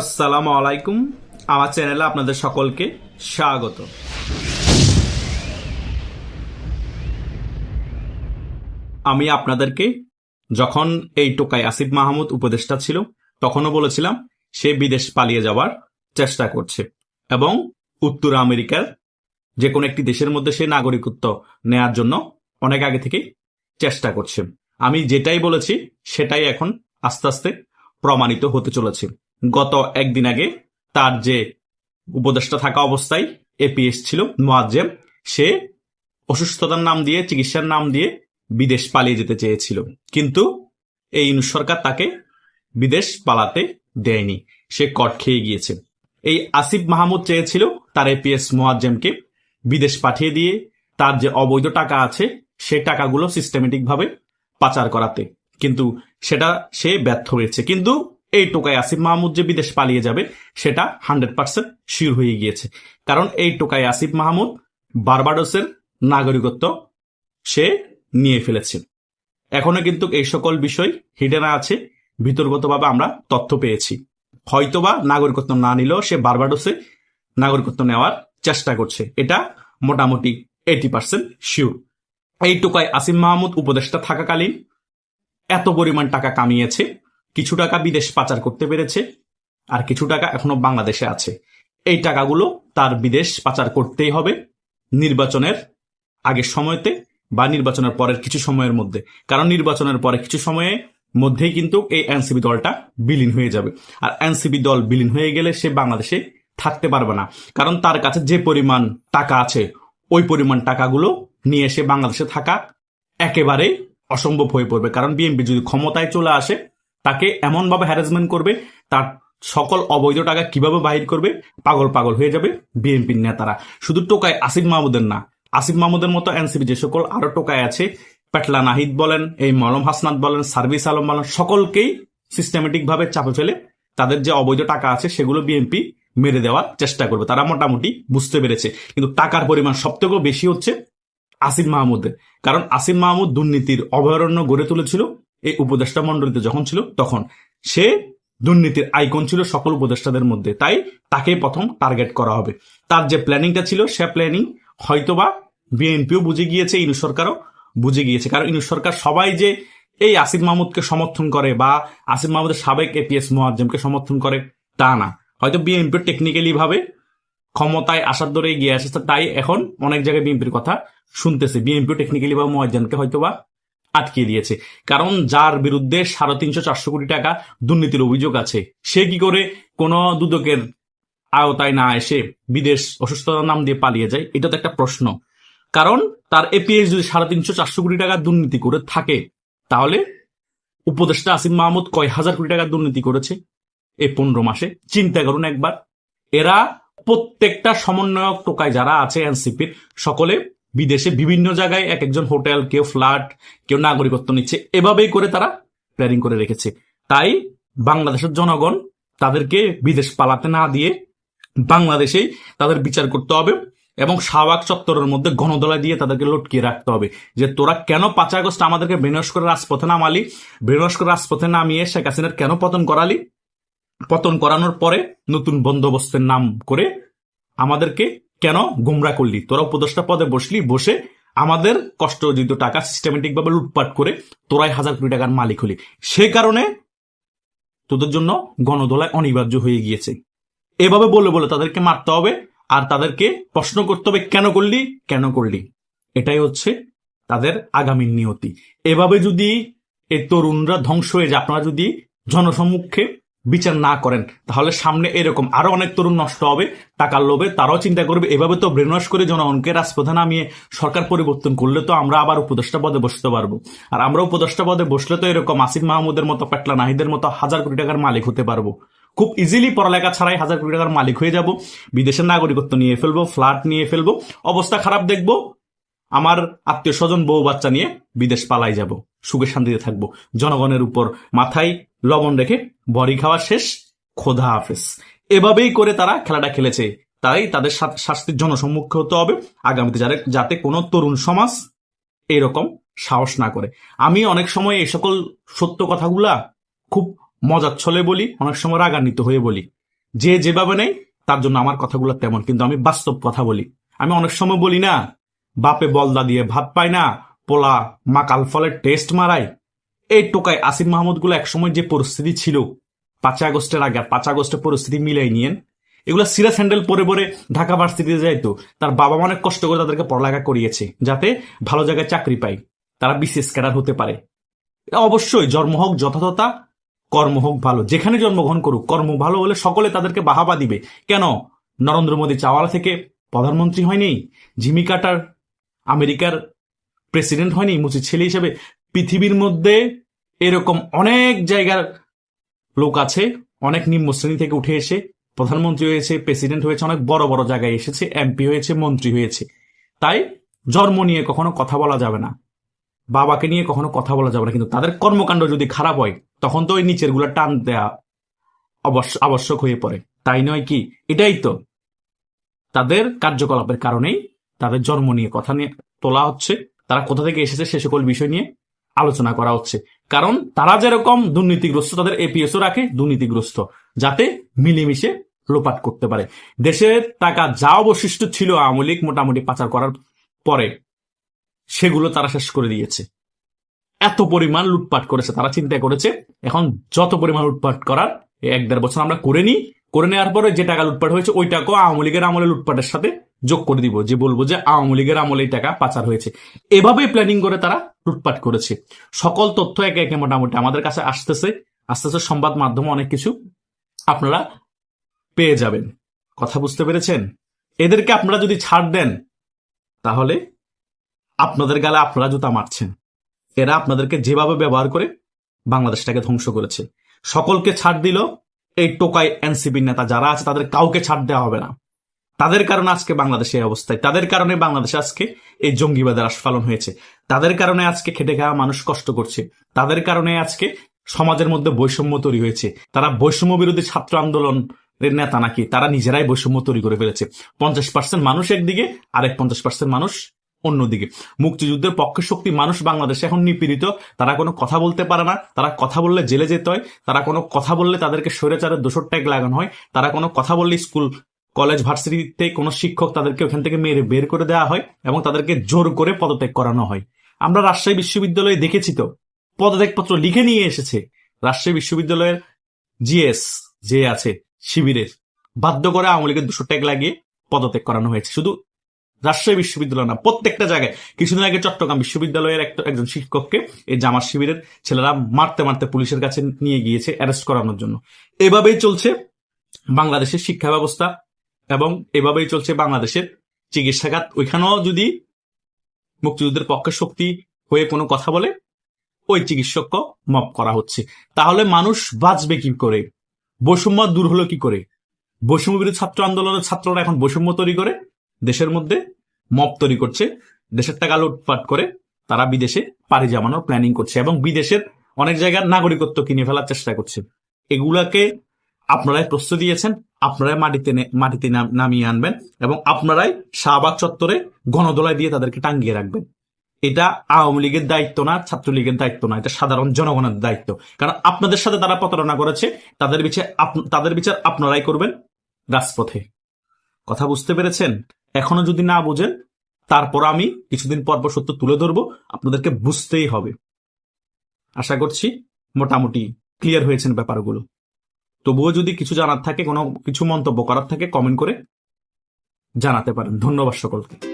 আসসালামু আলাইকুম। আমার চ্যানেলে আপনাদের সকলকে স্বাগত। আমি আপনাদেরকে যখন এই টোকাই আসিফ মাহমুদ উপদেষ্টা ছিল, তখনও বলেছিলাম, সে বিদেশ পালিয়ে যাওয়ার চেষ্টা করছে এবং উত্তর আমেরিকার যে কোনো একটি দেশের মধ্যে সে নাগরিকত্ব নেয়ার জন্য অনেক আগে থেকে চেষ্টা করছে। আমি যেটাই বলেছি, সেটাই এখন আস্তে আস্তে প্রমাণিত হতে চলেছে। গত একদিন আগে তার যে উপদেষ্টা থাকা অবস্থায় এপিএস ছিল, মোয়াজ্জেম, সে অসুস্থতার নাম দিয়ে, চিকিৎসার নাম দিয়ে বিদেশ পালিয়ে যেতে চেয়েছিল। কিন্তু এই সরকার তাকে বিদেশ পালাতে দেয়নি। সে কট খেয়ে গিয়েছে। এই আসিফ মাহমুদ চেয়েছিল তার এপিএস মোয়াজ্জেমকে বিদেশ পাঠিয়ে দিয়ে তার যে অবৈধ টাকা আছে, সে টাকাগুলো সিস্টেমেটিক ভাবে পাচার করাতে। কিন্তু সেটা সে ব্যর্থ হয়েছে। কিন্তু এই টোকায় আসিফ মাহমুদ যে বিদেশ পালিয়ে যাবে, সেটা হান্ড্রেড পার্সেন্ট শিওর হয়ে গিয়েছে। কারণ এই টোকায় আসিফ মাহমুদ বারবাডোসের নাগরিকত্ব সে নিয়ে ফেলেছে। এখনও কিন্তু এই সকল বিষয় হিডেনা আছে বিতর্কতভাবে আমরা তথ্য পেয়েছি। হয়তোবা নাগরিকত্ব না নিলেও সে বারবাডোসে নাগরিকত্ব নেওয়ার চেষ্টা করছে। এটা মোটামুটি এইটি পার্সেন্ট শিওর এই টোকায় আসিম মাহমুদ উপদেষ্টা থাকাকালীন এত পরিমাণ টাকা কামিয়েছে কিছু টাকা বিদেশ পাচার করতে পেরেছে আর কিছু টাকা এখনও বাংলাদেশে আছে। এই টাকাগুলো তার বিদেশ পাচার করতেই হবে নির্বাচনের আগের সময়তে বা নির্বাচনের পরের কিছু সময়ের মধ্যে। কারণ নির্বাচনের পরে কিছু সময়ে মধ্যেই কিন্তু এই এনসিবি দলটা বিলীন হয়ে যাবে। আর এনসিবি দল বিলীন হয়ে গেলে সে বাংলাদেশে থাকতে পারবে না। কারণ তার কাছে যে পরিমাণ টাকা আছে, ওই পরিমাণ টাকাগুলো নিয়ে এসে বাংলাদেশে থাকা একেবারে অসম্ভব হয়ে পড়বে। কারণ বিএনপি যদি ক্ষমতায় চলে আসে তাকে এমনভাবে হ্যারাসমেন্ট করবে, তার সকল অবৈধ টাকা কীভাবে বাহির করবে? পাগল পাগল হয়ে যাবে বিএনপির নেতারা। শুধু টোকায় আসিফ মাহমুদের না, আসিফ মাহমুদের মতো এনসিপি যে সকল আরও টোকায় আছে, পেটলা নাহিদ বলেন, এই মলম হাসনাত বলেন, সার্ভিস আলম বলেন, সকলকেই সিস্টেমেটিক ভাবে চাপে ফেলে তাদের যে অবৈধ টাকা আছে সেগুলো বিএনপি মেরে দেওয়ার চেষ্টা করবে। তারা মোটামুটি বুঝতে পেরেছে। কিন্তু টাকার পরিমাণ সবথেকেও বেশি হচ্ছে আসিফ মাহমুদের। কারণ আসিফ মাহমুদ দুর্নীতির অভয়ারণ্য গড়ে তুলেছিল এই উপদেষ্টা মন্ডলীতে যখন ছিল, তখন সে দুর্নীতির আইকন ছিল সকল উপদেষ্টাদের মধ্যে। তাই তাকে প্রথম টার্গেট করা হবে। তার যে প্ল্যানিংটা ছিল, সে প্ল্যানিং হয়তোবা বিএনপিও বুঝে গিয়েছে, ইনু সরকারও বুঝে গিয়েছে। কারণ ইনু সরকার সবাই যে এই আসিফ মাহমুদকে সমর্থন করে বা আসিফ মাহমুদের সাবেক এপিএস মোয়াজ্জেমকে সমর্থন করে, তা না। হয়তো বিএনপির টেকনিক্যালি ভাবে ক্ষমতায় আসার দরে এগিয়ে আসছে, তাই এখন অনেক জায়গায় বিএনপির কথা শুনতেছে। বিএনপিও টেকনিক্যালি বা মোয়াজ্জেমকে হয়তোবা আটকে দিয়েছে। কারণ যার বিরুদ্ধে সাড়ে তিনশো চারশো কোটি টাকা দুর্নীতির অভিযোগ আছে, সে কি করে কোনো দুদকের আওতায় না এসে বিদেশ অসুস্থতার নাম দিয়ে পালিয়ে যায়, এটা তো একটা প্রশ্ন। কারণ তার এপিএস যদি সাড়ে তিনশো চারশো কোটি টাকা দুর্নীতি করে থাকে, তাহলে উপদেষ্টা আসিম মাহমুদ কয় হাজার কোটি টাকা দুর্নীতি করেছে এই পনেরো মাসে? চিন্তা করুন একবার। এরা প্রত্যেকটা সমন্বয়ক টোকায় যারা আছে এনসিপির, সকলে বিদেশে বিভিন্ন জায়গায় এক একজন হোটেল, কেউ ফ্ল্যাট, কেউ নাগরিকত্ব নিচ্ছে। এভাবেই করে তারা প্ল্যানিং করে রেখেছে। তাই বাংলাদেশের জনগণ তাদেরকে বিদেশ পালাতে না দিয়ে বাংলাদেশেই তাদের বিচার করতে হবে এবং শাহবাগ চত্বরের মধ্যে গণদলা দিয়ে তাদেরকে লটকিয়ে রাখতে হবে যে তোরা কেন পাঁচ আগস্ট আমাদেরকে করে রাজপথে নামালি? করে রাজপথে নামিয়ে শেখ হাসিনার কেন পতন করালি? পতন করানোর পরে নতুন বন্দোবস্তের নাম করে আমাদেরকে কেন গুমরা করলি? তোরা উপদেষ্টা পদে বসলি, বসে আমাদের কষ্ট অর্জিত টাকা সিস্টেমেটিক ভাবে লুটপাট করে তোরাই হাজার কোটি টাকার মালিক হলি। সে কারণে তোদের জন্য গণদোলায় অনিবার্য হয়ে গিয়েছে। এভাবে বলে বলে তাদেরকে মারতে হবে আর তাদেরকে প্রশ্ন করতে হবে, কেন করলি কেন করলি? এটাই হচ্ছে তাদের আগামী নিয়তি। এভাবে যদি এই তরুণরা ধ্বংস হয়ে যায়, আপনারা যদি জনসম্মুখে বিচার না করেন। তাহলে সামনে এরকম আরও অনেক তরুণ নষ্ট হবে, টাকার লোভে তারাও চিন্তা করবে। এভাবে তো ব্রেনওয়াশ করে জনগণকে রাজপথে নামিয়ে সরকার পরিবর্তন করলে তো আমরা আবার উপদেষ্টা পদে বসতে পারব। আর আমরা উপদেষ্টা পদে বসলে তো এরকম আসিফ মাহমুদের মতো, পেটলা নাহিদের মতো হাজার কোটি টাকার মালিক হতে পারব। খুব ইজিলি পড়ালেখা ছাড়াই হাজার কোটি টাকার মালিক হয়ে যাব। বিদেশের নাগরিকত্ব নিয়ে ফেলব, ফ্ল্যাট নিয়ে ফেলব, অবস্থা খারাপ দেখব, আমার আত্মীয় স্বজন, বউ বাচ্চা নিয়ে বিদেশ পালাই যাব, সুখে শান্তিতে থাকব। জনগণের উপর মাথায় লবণ রেখে বড়ি খাওয়া শেষ। খোদা হাফেজ। এভাবেই করে তারা খেলাটা খেলেছে। তাই তাদের শাস্তির জন্য জনসম্মুখে হতে হবে। আগামীতে যাতে যাতে কোনো তরুণ সমাজ এরকম সাহস না করে। আমি অনেক সময় এই সকল সত্য কথাগুলা খুব মজার ছলে বলি, অনেক সময় রাগান্বিত হয়ে বলি। যে যেভাবে নেই, তার জন্য আমার কথাগুলো তেমন, কিন্তু আমি বাস্তব কথা বলি। আমি অনেক সময় বলি না, বাপে বলদা দিয়ে ভাত পায় না, পোলা মাকাল ফলের টেস্ট মারায় এই টোকায় আসিফ মাহমুদগুলো একসময় যে পরিস্থিতি ছিল পাঁচ আগস্টের আগে পাঁচ আগস্টের পরিস্থিতি মিলাই নিয়েন, এগুলো সিরাজ হ্যান্ডেল পরে পরে ঢাকা ভার্সিটিতে যাইতো তার বাবা অনেক কষ্ট করে তাদেরকে পড়ালেখা করিয়েছে, যাতে ভালো জায়গায় চাকরি পায়, তারা বিশেষ ক্যাডার হতে পারে। অবশ্যই জন্ম হোক যথাযথতা কর্ম হোক ভালো, যেখানে জন্মগ্রহণ করুক, কর্ম ভালো হলে সকলে তাদেরকে বাহাবা দিবে। কেন? নরেন্দ্র মোদী চাওয়ালা থেকে প্রধানমন্ত্রী হয়নি জিমি কাটার আমেরিকার প্রেসিডেন্ট হয়নি, মুচির ছেলে হিসেবে পৃথিবীর মধ্যে এরকম অনেক জায়গার লোক আছে, অনেক নিম্ন শ্রেণি থেকে উঠে এসে প্রধানমন্ত্রী হয়েছে, প্রেসিডেন্ট হয়েছে, অনেক বড় বড় জায়গায় এসেছে, এমপি হয়েছে, মন্ত্রী হয়েছে। তাই জন্ম নিয়ে কখনো কথা বলা যাবে না। বাবাকে নিয়ে কখনো কথা বলা যাবে না। কিন্তু তাদের কর্মকাণ্ড যদি খারাপ হয়, তখন তো ওই নিচেরগুলা টান অবশ্য- আবশ্যক হয়ে পড়ে। তাই নয় কি? এটাই তো। তাদের কার্যকলাপের কারণেই তাদের জন্ম নিয়ে কথা নিয়ে তোলা হচ্ছে। তারা কোথা থেকে এসেছে সে সকল বিষয় নিয়ে আলোচনা করা হচ্ছে। কারণ তারা যেরকম দুর্নীতিগ্রস্ত, তাদের এপিএসও রাখে দুর্নীতিগ্রস্ত, যাতে মিলেমিশে লোপাট করতে পারে। দেশের টাকা যা অবশিষ্ট ছিল আওয়ামী লীগ মোটামুটি পাচার করার পরে, সেগুলো তারা শেষ করে দিয়েছে। এত পরিমাণ লুটপাট করেছে, তারা চিন্তা করেছে, এখন যত পরিমাণ লুটপাট করার এক দেড় বছর আমরা করে নিই করে নেওয়ার পরে যে টাকা লুটপাট হয়েছে, ওই টাকাও আওয়ামী লীগের আমলে লুটপাটের সাথে যোগ করে দিব। যে বলব যে আওয়ামী লীগের আমলে এই টাকা পাচার হয়েছে। এভাবেই প্ল্যানিং করে তারা লুটপাট করেছে। সকল তথ্য একে একে মোটামুটি আমাদের কাছে আসতেছে। আসতেছে সংবাদ মাধ্যমে অনেক কিছু আপনারা পেয়ে যাবেন। কথা বুঝতে পেরেছেন? এদেরকে আপনারা যদি ছাড় দেন, তাহলে আপনাদের গালে আপনারা জুতা মারছেন। এরা আপনাদেরকে যেভাবে ব্যবহার করে বাংলাদেশটাকে ধ্বংস করেছে। সকলকে ছাড় দিল এই টোকাই এনসিপির নেতা যারা আছে, তাদের কাউকে ছাড় দেওয়া হবে না। তাদের কারণে আজকে বাংলাদেশে এই অবস্থায়, তাদের কারণে বাংলাদেশে আজকে এই জঙ্গিবাদের আস্ফালন হয়েছে। তাদের কারণে আজকে খেটে খাওয়া মানুষ কষ্ট করছে। তাদের কারণে আজকে সমাজের মধ্যে বৈষম্য তৈরি হয়েছে। তারা বৈষম্য বিরোধী ছাত্র আন্দোলনের নেতা নাকি? তারা নিজেরাই বৈষম্য তৈরি করে ফেলেছে। পঞ্চাশ পার্সেন্ট মানুষ একদিকে, আরেক পঞ্চাশ পার্সেন্ট মানুষ অন্যদিকে। মুক্তিযুদ্ধের পক্ষে শক্তি মানুষ বাংলাদেশে এখন নিপীড়িত। তারা কোনো কথা বলতে পারে না। তারা কথা বললে জেলে যেতে হয়। তারা কোনো কথা বললে তাদেরকে স্বৈরাচারের দোষর ট্যাগ লাগানো হয়। তারা কোনো কথা বললে স্কুল, কলেজ, ভার্সিটিতে কোনো শিক্ষক তাদেরকে ওখান থেকে মেরে বের করে দেওয়া হয় এবং তাদেরকে জোর করে পদত্যাগ করানো হয়। আমরা রাজশাহী বিশ্ববিদ্যালয়ে দেখেছি তো, পদত্যাগপত্র লিখে নিয়ে এসেছে। রাজশাহী বিশ্ববিদ্যালয়ের জিএস যে আছে, শিবিরের, বাধ্য করে আওয়ামী লীগের দুশো ট্যাগ লাগিয়ে পদত্যাগ করানো হয়েছে। শুধু রাজশাহী বিশ্ববিদ্যালয় না, প্রত্যেকটা জায়গায়। কিছুদিন আগে চট্টগ্রাম বিশ্ববিদ্যালয়ের একটা একজন শিক্ষককে এই জামার শিবিরের ছেলেরা মারতে মারতে পুলিশের কাছে নিয়ে গিয়েছে অ্যারেস্ট করানোর জন্য। এভাবেই চলছে বাংলাদেশের শিক্ষা ব্যবস্থা এবং এভাবেই চলছে বাংলাদেশের চিকিৎসাখাত। ওইখানেও যদি মুক্তিযুদ্ধের পক্ষে শক্তি হয়ে কোনো কথা বলে, ওই চিকিৎসককে মপ করা হচ্ছে। তাহলে মানুষ বাঁচবে কি করে? বৈষম্য দূর হলো কি করে? বৈষম্য বিরোধী ছাত্র আন্দোলনের ছাত্ররা এখন বৈষম্য তৈরি করে। দেশের মধ্যে মপ তৈরি করছে। দেশের টাকা লুটপাট করে তারা বিদেশে পাড়ি জমানোর প্ল্যানিং করছে এবং বিদেশের অনেক জায়গার নাগরিকত্ব কিনে ফেলার চেষ্টা করছে। এগুলাকে আপনারাই প্রস্তুত দিয়েছেন, আপনারাই মাটিতে মাটিতে নামিয়ে আনবেন এবং আপনারাই শাহবাগ চত্বরে গণদোলায় দিয়ে তাদেরকে টাঙ্গিয়ে রাখবেন। এটা আওয়ামী লীগের দায়িত্ব না, ছাত্রলীগের দায়িত্ব না, এটা সাধারণ জনগণের দায়িত্ব। কারণ আপনাদের সাথে তারা প্রতারণা করেছে, তাদের বিচার তাদের বিচার আপনারাই করবেন রাজপথে। কথা বুঝতে পেরেছেন? এখনও যদি না বোঝেন, তারপর আমি কিছুদিন পর পর সত্য তুলে ধরবো, আপনাদেরকে বুঝতেই হবে। আশা করছি মোটামুটি ক্লিয়ার হয়েছেন ব্যাপারগুলো। তবুও যদি কিছু জানার থাকে, কোনো কিছু মন্তব্য করার থাকে কমেন্ট করে জানাতে পারেন। ধন্যবাদ সকলকে।